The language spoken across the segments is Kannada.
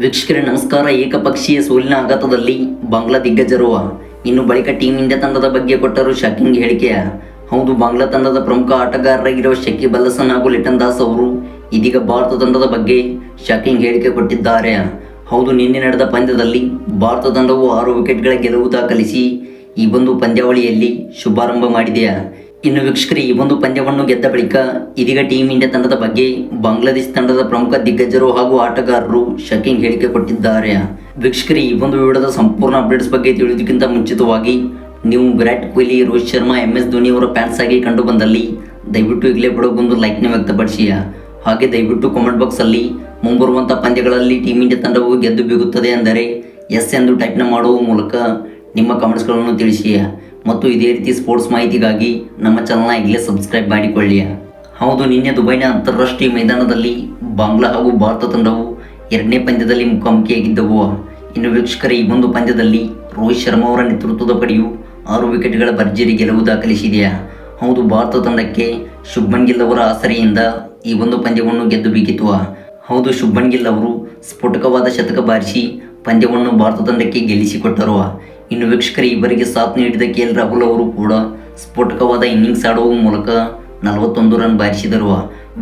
ವೀಕ್ಷಕರೇ, ನಮಸ್ಕಾರ. ಏಕಪಕ್ಷೀಯ ಸೋಲಿನ ಆಘಾತದಲ್ಲಿ ಬಾಂಗ್ಲಾ ದಿಗ್ಗಜರು ಇನ್ನು ಬಳಿಕ ಟೀಮ್ ಇಂಡಿಯಾ ತಂಡದ ಬಗ್ಗೆ ಕೊಟ್ಟರು ಶಾಕಿಂಗ್ ಹೇಳಿಕೆಯ. ಹೌದು, ಬಾಂಗ್ಲಾ ತಂಡದ ಪ್ರಮುಖ ಆಟಗಾರರಾಗಿರುವ ಶಕೀಬ್ ಅಲ್ ಹಾಗೂ ಲಿಟನ್ ದಾಸ್ ಅವರು ಇದೀಗ ಭಾರತ ತಂಡದ ಬಗ್ಗೆ ಶಾಕಿಂಗ್ ಹೇಳಿಕೆ ಕೊಟ್ಟಿದ್ದಾರೆ. ಹೌದು, ನಿನ್ನೆ ನಡೆದ ಪಂದ್ಯದಲ್ಲಿ ಭಾರತ ತಂಡವು ಆರು ವಿಕೆಟ್ಗಳ ಗೆಲುವು ದಾಖಲಿಸಿ ಈ ಒಂದು ಪಂದ್ಯಾವಳಿಯಲ್ಲಿ ಶುಭಾರಂಭ ಮಾಡಿದೆ. ಇನ್ನು ವೀಕ್ಷಕರು, ಈ ಒಂದು ಪಂದ್ಯವನ್ನು ಗೆದ್ದ ಬಳಿಕ ಇದೀಗ ಟೀಮ್ ಇಂಡಿಯಾ ತಂಡದ ಬಗ್ಗೆ ಬಾಂಗ್ಲಾದೇಶ ತಂಡದ ಪ್ರಮುಖ ದಿಗ್ಗಜರು ಹಾಗೂ ಆಟಗಾರರು ಶಕಿಂಗ್ ಹೇಳಿಕೆ ಕೊಟ್ಟಿದ್ದಾರೆ. ವೀಕ್ಷಕರು, ಈ ಒಂದು ವಿಡಿಯೋದ ಸಂಪೂರ್ಣ ಅಪ್ಡೇಟ್ಸ್ ಬಗ್ಗೆ ತಿಳಿಯೋದಕ್ಕಿಂತ ಮುಂಚಿತವಾಗಿ ನೀವು ವಿರಾಟ್ ಕೊಹ್ಲಿ, ರೋಹಿತ್ ಶರ್ಮಾ, ಎಂ ಎಸ್ ಧೋನಿ ಅವರ ಫ್ಯಾನ್ಸ್ ಆಗಿ ಕಂಡು ಬಂದಲ್ಲಿ ದಯವಿಟ್ಟು ಈಗಲೇ ಬಿಡೋಗೊಂದು ಲೈಕ್ನ ವ್ಯಕ್ತಪಡಿಸಿ. ಹಾಗೆ ದಯವಿಟ್ಟು ಕಾಮೆಂಟ್ ಬಾಕ್ಸಲ್ಲಿ ಮುಂಬರುವಂಥ ಪಂದ್ಯಗಳಲ್ಲಿ ಟೀಮ್ ಇಂಡಿಯಾ ತಂಡವು ಗೆದ್ದು ಬೀಗುತ್ತದೆ ಅಂದರೆ ಎಸ್ ಎಂದು ಟೈಪ್ನ ಮಾಡುವ ಮೂಲಕ ನಿಮ್ಮ ಕಮೆಂಟ್ಸ್ಗಳನ್ನು ತಿಳಿಸಿ. ಮತ್ತು ಇದೇ ರೀತಿ ಸ್ಪೋರ್ಟ್ಸ್ ಮಾಹಿತಿಗಾಗಿ ನಮ್ಮ ಚಾನಲ್ನ ಈಗಲೇ ಸಬ್ಸ್ಕ್ರೈಬ್ ಮಾಡಿಕೊಳ್ಳಿ ಹೌದು, ನಿನ್ನೆ ದುಬೈನ ಅಂತಾರಾಷ್ಟ್ರೀಯ ಮೈದಾನದಲ್ಲಿ ಬಾಂಗ್ಲಾ ಹಾಗೂ ಭಾರತ ತಂಡವು ಎರಡನೇ ಪಂದ್ಯದಲ್ಲಿ ಮುಖಾಮುಖಿಯಾಗಿದ್ದವು ಇನ್ನು ವೀಕ್ಷಕರ, ಈ ಒಂದು ಪಂದ್ಯದಲ್ಲಿ ರೋಹಿತ್ ಶರ್ಮಾ ಅವರ ನೇತೃತ್ವದ ಪಡೆಯು ಆರು ವಿಕೆಟ್ಗಳ ಭರ್ಜರಿ ಗೆಲುವು ದಾಖಲಿಸಿದೆಯಾ? ಹೌದು, ಭಾರತ ತಂಡಕ್ಕೆ ಶುಭ್ಮನ್ ಗಿಲ್ ಅವರ ಆಸರೆಯಿಂದ ಈ ಒಂದು ಪಂದ್ಯವನ್ನು ಗೆದ್ದು ಬೀಗಿತು ಹೌದು, ಶುಭ್ಮನ್ ಗಿಲ್ ಅವರು ಸ್ಫೋಟಕವಾದ ಶತಕ ಬಾರಿಸಿ ಪಂದ್ಯವನ್ನು ಭಾರತ ತಂಡಕ್ಕೆ ಗೆಲ್ಲಿಸಿಕೊಟ್ಟರು. ಇನ್ನು ವೀಕ್ಷಕರ ಇಬ್ಬರಿಗೆ ಸಾಥ್ ನೀಡಿದ ಕೆ ಎಲ್ ರಾಹುಲ್ ಅವರು ಕೂಡ ಸ್ಫೋಟಕವಾದ ಇನ್ನಿಂಗ್ಸ್ ಆಡುವ ಮೂಲಕ ನಲವತ್ತೊಂದು ರನ್ ಬಾರಿಸಿದರು.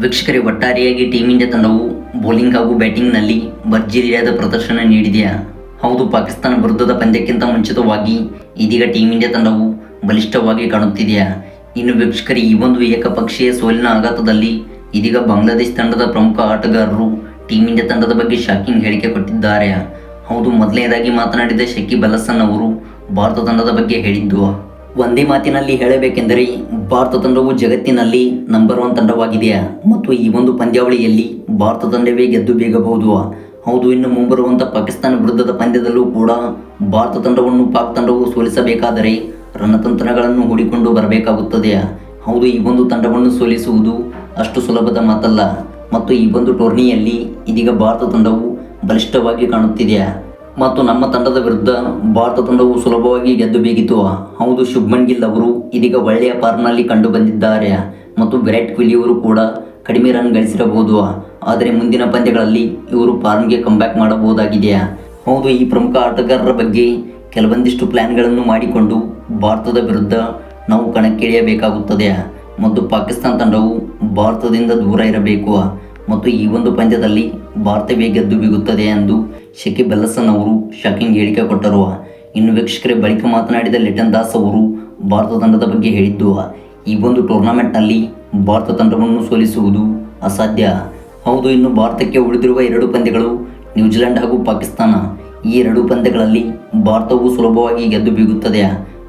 ವೀಕ್ಷಕರೇ, ಒಟ್ಟಾರೆಯಾಗಿ ಟೀಮ್ ಇಂಡಿಯಾ ತಂಡವು ಬೌಲಿಂಗ್ ಹಾಗೂ ಬ್ಯಾಟಿಂಗ್ನಲ್ಲಿ ಭರ್ಜರಿಯಾದ ಪ್ರದರ್ಶನ ನೀಡಿದೆಯಾ ಹೌದು, ಪಾಕಿಸ್ತಾನ ವಿರುದ್ಧದ ಪಂದ್ಯಕ್ಕಿಂತ ಮುಂಚಿತವಾಗಿ ಇದೀಗ ಟೀಮ್ ಇಂಡಿಯಾ ತಂಡವು ಬಲಿಷ್ಠವಾಗಿ ಕಾಣುತ್ತಿದೆಯಾ ಇನ್ನು ವೀಕ್ಷಕರಿ, ಈ ಒಂದು ಏಕಪಕ್ಷೀಯ ಸೋಲಿನ ಆಘಾತದಲ್ಲಿ ಇದೀಗ ಬಾಂಗ್ಲಾದೇಶ ತಂಡದ ಪ್ರಮುಖ ಆಟಗಾರರು ಟೀಮ್ ಇಂಡಿಯಾ ತಂಡದ ಬಗ್ಗೆ ಶಾಕಿಂಗ್ ಹೇಳಿಕೆ ಕೊಟ್ಟಿದ್ದಾರೆ. ಹೌದು, ಮೊದಲನೇದಾಗಿ ಮಾತನಾಡಿದ ಶಕೀಬ್ ಅಲ್ ಅವರು ಭಾರತ ತಂಡದ ಬಗ್ಗೆ ಹೇಳಿದ್ದು, ಒಂದೇ ಮಾತಿನಲ್ಲಿ ಹೇಳಬೇಕೆಂದರೆ ಭಾರತ ತಂಡವು ಜಗತ್ತಿನಲ್ಲಿ ನಂಬರ್ ಒನ್ ತಂಡವಾಗಿದೆಯಾ ಮತ್ತು ಈ ಒಂದು ಪಂದ್ಯಾವಳಿಯಲ್ಲಿ ಭಾರತ ತಂಡವೇ ಗೆದ್ದು ಬೀಗಬಹುದು. ಹೌದು, ಇನ್ನು ಮುಂಬರುವಂಥ ಪಾಕಿಸ್ತಾನ ವಿರುದ್ಧದ ಪಂದ್ಯದಲ್ಲೂ ಕೂಡ ಭಾರತ ತಂಡವನ್ನು ಪಾಕ್ ತಂಡವು ಸೋಲಿಸಬೇಕಾದರೆ ರಣತಂತ್ರಗಳನ್ನು ಹೂಡಿಕೊಂಡು ಬರಬೇಕಾಗುತ್ತದೆ. ಹೌದು, ಈ ಒಂದು ತಂಡವನ್ನು ಸೋಲಿಸುವುದು ಅಷ್ಟು ಸುಲಭದ ಮಾತಲ್ಲ. ಮತ್ತು ಈ ಒಂದು ಟೂರ್ನಿಯಲ್ಲಿ ಇದೀಗ ಭಾರತ ತಂಡವು ಬಲಿಷ್ಠವಾಗಿ ಕಾಣುತ್ತಿದೆಯಾ? ಮತ್ತು ನಮ್ಮ ತಂಡದ ವಿರುದ್ಧ ಭಾರತ ತಂಡವು ಸುಲಭವಾಗಿ ಗೆದ್ದು ಬೀಗಿತು? ಹೌದು ಶುಭ್ಮನ್ ಗಿಲ್ ಅವರು ಇದೀಗ ಒಳ್ಳೆಯ ಫಾರ್ಮ್ನಲ್ಲಿ ಕಂಡು ಬಂದಿದ್ದಾರೆ ಮತ್ತು ವಿರಾಟ್ ಕೊಹ್ಲಿ ಅವರು ಕೂಡ ಕಡಿಮೆ ರನ್ ಗಳಿಸಿರಬಹುದು. ಆದರೆ ಮುಂದಿನ ಪಂದ್ಯಗಳಲ್ಲಿ ಇವರು ಫಾರ್ಮ್ಗೆ ಕಂಬ್ಯಾಕ್ ಮಾಡಬಹುದಾಗಿದೆಯಾ? ಹೌದು, ಈ ಪ್ರಮುಖ ಆಟಗಾರರ ಬಗ್ಗೆ ಕೆಲವೊಂದಿಷ್ಟು ಪ್ಲ್ಯಾನ್ಗಳನ್ನು ಮಾಡಿಕೊಂಡು ಭಾರತದ ವಿರುದ್ಧ ನಾವು ಕಣಕ್ಕಿಳಿಯಬೇಕಾಗುತ್ತದೆ. ಮತ್ತು ಪಾಕಿಸ್ತಾನ ತಂಡವು ಭಾರತದಿಂದ ದೂರ ಇರಬೇಕು. ಮತ್ತು ಈ ಒಂದು ಪಂದ್ಯದಲ್ಲಿ ಭಾರತವೇ ಗೆದ್ದು ಬಿಗುತ್ತದೆ ಎಂದು ಶಕೀಬ್ ಬೆಲ್ಲಸನ್ ಅವರು ಶಾಕಿಂಗ್ ಹೇಳಿಕೆ ಕೊಟ್ಟರು. ಇನ್ನು ವೀಕ್ಷಕರೇ, ಬಳಿಕ ಮಾತನಾಡಿದ ಲಿಟನ್ ದಾಸ್ ಅವರು ಭಾರತ ತಂಡದ ಬಗ್ಗೆ ಹೇಳಿದ್ದು, ಈ ಒಂದು ಟೂರ್ನಮೆಂಟ್ನಲ್ಲಿ ಭಾರತ ತಂಡವನ್ನು ಸೋಲಿಸುವುದು ಅಸಾಧ್ಯ. ಹೌದು, ಇನ್ನು ಭಾರತಕ್ಕೆ ಉಳಿದಿರುವ ಎರಡು ಪಂದ್ಯಗಳು ನ್ಯೂಜಿಲೆಂಡ್ ಹಾಗೂ ಪಾಕಿಸ್ತಾನ. ಈ ಎರಡು ಪಂದ್ಯಗಳಲ್ಲಿ ಭಾರತವು ಸುಲಭವಾಗಿ ಗೆದ್ದು ಬೀಗುತ್ತದೆ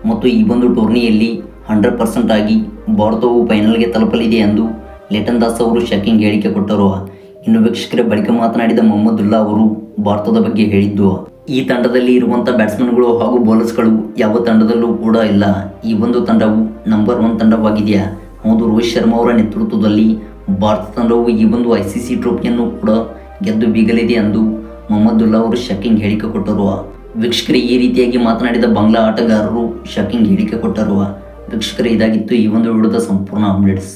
ಮತ್ತು ಈ ಒಂದು ಟೂರ್ನಿಯಲ್ಲಿ ಹಂಡ್ರೆಡ್ ಪರ್ಸೆಂಟ್ ಆಗಿ ಭಾರತವು ಫೈನಲ್ಗೆ ತಲುಪಲಿದೆ ಎಂದು ಲಿಟನ್ ದಾಸ್ ಅವರು ಶಾಕಿಂಗ್ ಹೇಳಿಕೆ ಕೊಟ್ಟರು. ಇನ್ನು ವೀಕ್ಷಕರ ಬಳಿಕ ಮಾತನಾಡಿದ ಮೊಹಮ್ಮದುಲ್ಲಾ ಅವರು ಭಾರತದ ಬಗ್ಗೆ ಹೇಳಿದ್ದು, ಈ ತಂಡದಲ್ಲಿ ಇರುವಂಥ ಬ್ಯಾಟ್ಸ್ಮನ್ಗಳು ಹಾಗೂ ಬೌಲರ್ಸ್ಗಳು ಯಾವ ತಂಡದಲ್ಲೂ ಕೂಡ ಇಲ್ಲ. ಈ ಒಂದು ತಂಡವು ನಂಬರ್ ಒನ್ ತಂಡವಾಗಿದೆಯಾ? ಹೌದು, ರೋಹಿತ್ ಶರ್ಮಾ ಅವರ ನೇತೃತ್ವದಲ್ಲಿ ಭಾರತ ತಂಡವು ಈ ಒಂದು ಐ ಸಿ ಸಿ ಟ್ರೋಫಿಯನ್ನು ಕೂಡ ಗೆದ್ದು ಬೀಗಲಿದೆ ಎಂದು ಮೊಹಮ್ಮದುಲ್ಲಾ ಅವರು ಶಾಕಿಂಗ್ ಹೇಳಿಕೆ ಕೊಟ್ಟರು. ವೀಕ್ಷಕರು, ಈ ರೀತಿಯಾಗಿ ಮಾತನಾಡಿದ ಬಾಂಗ್ಲಾ ಆಟಗಾರರು ಶಾಕಿಂಗ್ ಹೇಳಿಕೆ ಕೊಟ್ಟರು. ವೀಕ್ಷಕರು, ಇದಾಗಿತ್ತು ಈ ಒಂದು ವಿಡಿಯೋದ ಸಂಪೂರ್ಣ ಅಪ್ಡೇಟ್ಸ್.